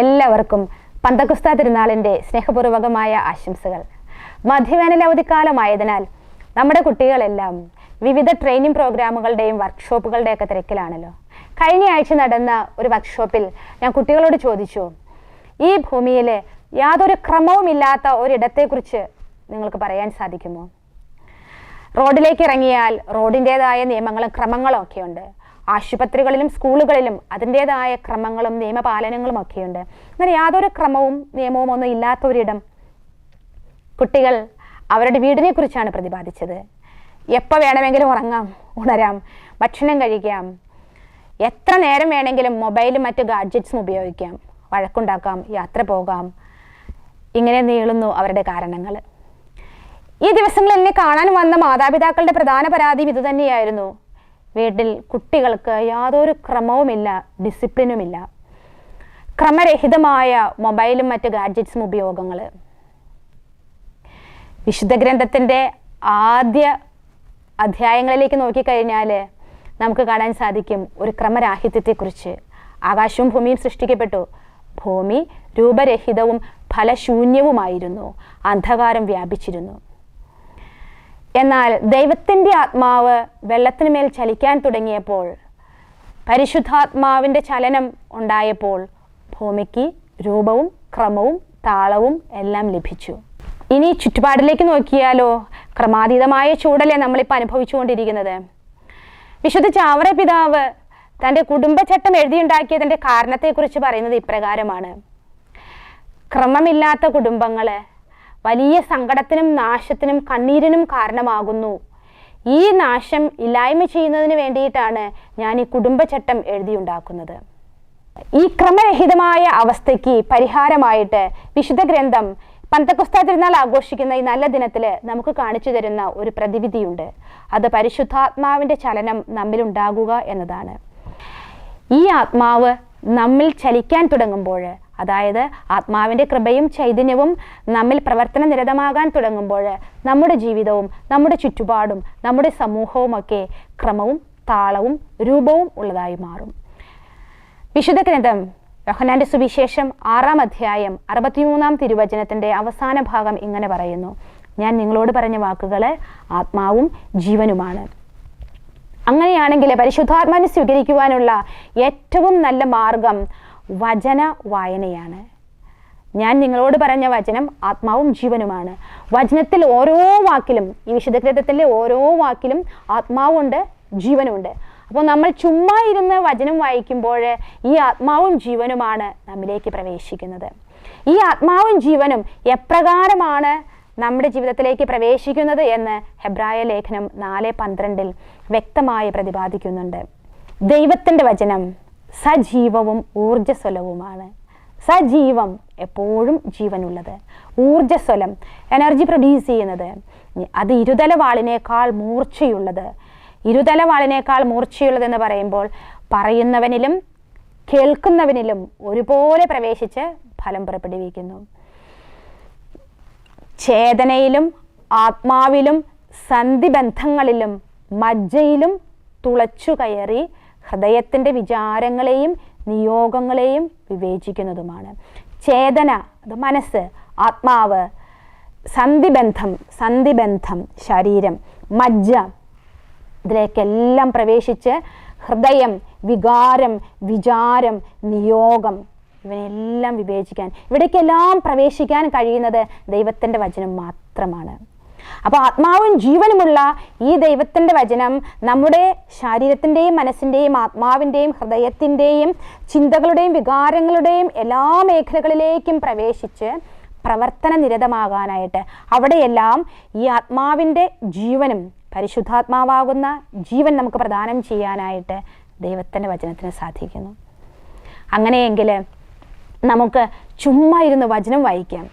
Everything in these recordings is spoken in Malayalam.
ഏവർക്കും പന്തക്കുസ്ത തിരുനാളിന്റെ സ്നേഹപൂർവകമായ ആശംസകൾ. മധ്യവേനൽ അവധിക്കാലമായതിനാൽ നമ്മുടെ കുട്ടികളെല്ലാം വിവിധ ട്രെയിനിങ് പ്രോഗ്രാമുകളുടെയും വർക്ക്ഷോപ്പുകളുടെയൊക്കെ തിരക്കിലാണല്ലോ. കഴിഞ്ഞ ആഴ്ച നടന്ന ഒരു വർക്ക്ഷോപ്പിൽ ഞാൻ കുട്ടികളോട് ചോദിച്ചു ഈ ഭൂമിയിൽ യാതൊരു ക്രമവുമില്ലാത്ത ഒരിടത്തെക്കുറിച്ച് നിങ്ങൾക്ക് പറയാൻ സാധിക്കുമോ? റോഡിലേക്ക് ഇറങ്ങിയാൽ റോഡിന്റേതായ നിയമങ്ങളും ക്രമങ്ങളും ഒക്കെയുണ്ട്. ആശുപത്രികളിലും സ്കൂളുകളിലും അതിന്റെതായ ക്രമങ്ങളും നിയമപാലനങ്ങളും ഒക്കെയുണ്ട്. അങ്ങനെ യാതൊരു ക്രമവും നിയമവും ഒന്നും ഇല്ലാത്ത ഒരിടം കുട്ടികൾ അവരുടെ വീടിനെ കുറിച്ചാണ് പ്രതിപാദിച്ചത്. എപ്പോൾ വേണമെങ്കിലും ഉറങ്ങാം ഉണരാം ഭക്ഷണം കഴിക്കാം എത്ര നേരം വേണമെങ്കിലും മൊബൈലും മറ്റ് ഗാഡ്ജറ്റ്സും ഉപയോഗിക്കാം വഴക്കുണ്ടാക്കാം യാത്ര പോകാം. ഇങ്ങനെ നീളുന്നു അവരുടെ കാരണങ്ങൾ. ഈ ദിവസങ്ങളിൽ എന്നെ കാണാൻ വന്ന മാതാപിതാക്കളുടെ പ്രധാന പരാതിയും ഇതുതന്നെയായിരുന്നു. വീട്ടിൽ കുട്ടികൾക്ക് യാതൊരു ക്രമവുമില്ല ഡിസിപ്ലിനുമില്ല ക്രമരഹിതമായ മൊബൈലും മറ്റ് ഗാഡ്ജറ്റ്സും ഉപയോഗങ്ങൾ. വിശുദ്ധ ഗ്രന്ഥത്തിന്റെ ആദ്യ അധ്യായങ്ങളിലേക്ക് നോക്കിക്കഴിഞ്ഞാൽ നമുക്ക് കാണാൻ സാധിക്കും ഒരു ക്രമരാഹിത്യത്തെക്കുറിച്ച്. ആകാശവും ഭൂമിയും സൃഷ്ടിക്കപ്പെട്ടു. ഭൂമി രൂപരഹിതവും ഫലശൂന്യവുമായിരുന്നു. അന്ധകാരം വ്യാപിച്ചിരുന്നു. എന്നാൽ ദൈവത്തിന്റെ ആത്മാവ് വെള്ളത്തിന് മേൽ ചലിക്കാൻ തുടങ്ങിയപ്പോൾ പരിശുദ്ധാത്മാവിന്റെ ചലനം ഉണ്ടായപ്പോൾ ഭൂമിക്ക് രൂപവും ക്രമവും താളവും എല്ലാം ലഭിച്ചു. ഇനി ചുറ്റുപാടിലേക്ക് നോക്കിയാലോ ക്രമാതീതമായ ചൂടല്ലേ നമ്മളിപ്പോൾ അനുഭവിച്ചുകൊണ്ടിരിക്കുന്നത്. വിശുദ്ധ ചാവറ പിതാവ് തന്റെ കുടുംബചട്ടം എഴുതിയുണ്ടാക്കിയതിന്റെ കാരണത്തെക്കുറിച്ച് പറയുന്നത് ഇപ്രകാരമാണ്. ക്രമമില്ലാത്ത കുടുംബങ്ങൾ വലിയ സങ്കടത്തിനും നാശത്തിനും കണ്ണീരിനും കാരണമാകുന്നു. ഈ നാശം ഇല്ലായ്മ ചെയ്യുന്നതിന് വേണ്ടിയിട്ടാണ് ഞാൻ ഈ കുടുംബചട്ടം എഴുതിയുണ്ടാക്കുന്നത്. ഈ ക്രമരഹിതമായ അവസ്ഥയ്ക്ക് പരിഹാരമായിട്ട് വിശുദ്ധ ഗ്രന്ഥം പന്തക്കുസ്ത തിരുനാൾ ആഘോഷിക്കുന്ന ഈ നല്ല ദിനത്തിൽ നമുക്ക് കാണിച്ചു തരുന്ന ഒരു പ്രതിവിധിയുണ്ട്. അത് പരിശുദ്ധാത്മാവിന്റെ ചലനം നമ്മിലുണ്ടാകുക എന്നതാണ്. ഈ ആത്മാവ് നമ്മിൽ ചലിക്കാൻ തുടങ്ങുമ്പോൾ അതായത് ആത്മാവിന്റെ കൃപയും ചൈതന്യവും നമ്മിൽ പ്രവർത്തന നിരതമാകാൻ തുടങ്ങുമ്പോൾ നമ്മുടെ ജീവിതവും നമ്മുടെ ചുറ്റുപാടും നമ്മുടെ സമൂഹവുമൊക്കെ ക്രമവും താളവും രൂപവും ഉള്ളതായി മാറും. വിശുദ്ധ ഗ്രന്ഥം യോഹനാന്റെ സുവിശേഷം ആറാം അധ്യായം അറുപത്തിമൂന്നാം തിരുവചനത്തിന്റെ അവസാന ഭാഗം ഇങ്ങനെ പറയുന്നു. ഞാൻ നിങ്ങളോട് പറഞ്ഞ വാക്കുകൾ ആത്മാവും ജീവനുമാണ്. അങ്ങനെയാണെങ്കിൽ പരിശുദ്ധാത്മാവിനെ സ്വീകരിക്കുവാനുള്ള ഏറ്റവും നല്ല മാർഗം വചന വായനയാണ്. ഞാൻ നിങ്ങളോട് പറഞ്ഞ വചനം ആത്മാവും ജീവനുമാണ്. വചനത്തിൽ ഓരോ വാക്കിലും ഈ വിശുദ്ധ ഗ്രന്ഥത്തിലെ ഓരോ വാക്കിലും ആത്മാവുണ്ട് ജീവനുണ്ട്. അപ്പോൾ നമ്മൾ ചുമ്മാ ഇരുന്ന് വചനം വായിക്കുമ്പോൾ ഈ ആത്മാവും ജീവനുമാണ് നമ്മിലേക്ക് പ്രവേശിക്കുന്നത്. ഈ ആത്മാവും ജീവനും എപ്രകാരമാണ് നമ്മുടെ ജീവിതത്തിലേക്ക് പ്രവേശിക്കുന്നത് എന്ന് ഹെബ്രായ ലേഖനം നാല് പന്ത്രണ്ടിൽ വ്യക്തമായി പ്രതിപാദിക്കുന്നുണ്ട്. ദൈവത്തിന്റെ വചനം സജീവവും ഊർജസ്വലവുമാണ്. സജീവം എപ്പോഴും ജീവനുള്ളത്. ഊർജസ്വലം എനർജി പ്രൊഡ്യൂസ് ചെയ്യുന്നത്. അത് ഇരുതലവാളിനേക്കാൾ മൂർച്ചയുള്ളത്. ഇരുതല വാളിനേക്കാൾ മൂർച്ചയുള്ളതെന്ന് പറയുമ്പോൾ പറയുന്നവനിലും കേൾക്കുന്നവനിലും ഒരുപോലെ പ്രവേശിച്ച് ഫലം പുറപ്പെടുവിക്കുന്നു. ചേതനയിലും ആത്മാവിലും സന്ധിബന്ധങ്ങളിലും മജ്ജയിലും തുളച്ചു കയറി ഹൃദയത്തിന്റെ വിചാരങ്ങളെയും നിയോഗങ്ങളെയും വിവേചിക്കുന്നതുമാണ്. ചേതന അത് മനസ്സ് ആത്മാവ് സന്ധിബന്ധം സന്ധിബന്ധം ശരീരം മജ്ജ ഇതിലേക്കെല്ലാം പ്രവേശിച്ച് ഹൃദയം വികാരം വിചാരം നിയോഗം ഇവനെല്ലാം വിവേചിക്കാൻ ഇവിടേക്കെല്ലാം പ്രവേശിക്കാൻ കഴിയുന്നത് ദൈവത്തിന്റെ വചനം മാത്രമാണ്. അപ്പോൾ ആത്മാവും ജീവനുമുള്ള ഈ ദൈവത്തിന്റെ വചനം നമ്മുടെ ശരീരത്തിന്റെയും മനസ്സിന്റെയും ആത്മാവിന്റെയും ഹൃദയത്തിന്റെയും ചിന്തകളുടെയും വികാരങ്ങളുടെയും എല്ലാ മേഖലകളിലേക്കും പ്രവേശിച്ച് പ്രവർത്തന നിരതമാകാനായിട്ട് അവിടെയെല്ലാം ഈ ആത്മാവിന്റെ ജീവനും പരിശുദ്ധാത്മാവാകുന്ന ജീവൻ നമുക്ക് പ്രദാനം ചെയ്യാനായിട്ട് ദൈവത്തിന്റെ വചനത്തിന് സാധിക്കുന്നു. അങ്ങനെയെങ്കിൽ നമുക്ക് ചുമ്മാ ഇരുന്ന് വചനം വായിക്കാം.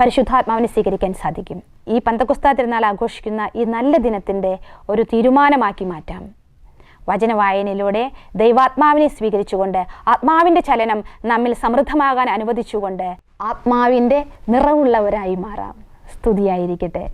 പരിശുദ്ധാത്മാവിനെ സ്വീകരിക്കാൻ സാധിക്കും. ഈ പന്തക്കുസ്ത തിരുനാൾ ആഘോഷിക്കുന്ന ഈ നല്ല ദിനത്തിന്റെ ഒരു തീരുമാനമാക്കി മാറ്റാം. വചന വായനയിലൂടെ ദൈവാത്മാവിനെ സ്വീകരിച്ചുകൊണ്ട് ആത്മാവിന്റെ ചലനം നമ്മിൽ സമൃദ്ധമാകാൻ അനുവദിച്ചുകൊണ്ട് ആത്മാവിന്റെ നിറവുള്ളവരായി മാറാം. സ്തുതിയായിരിക്കട്ടെ.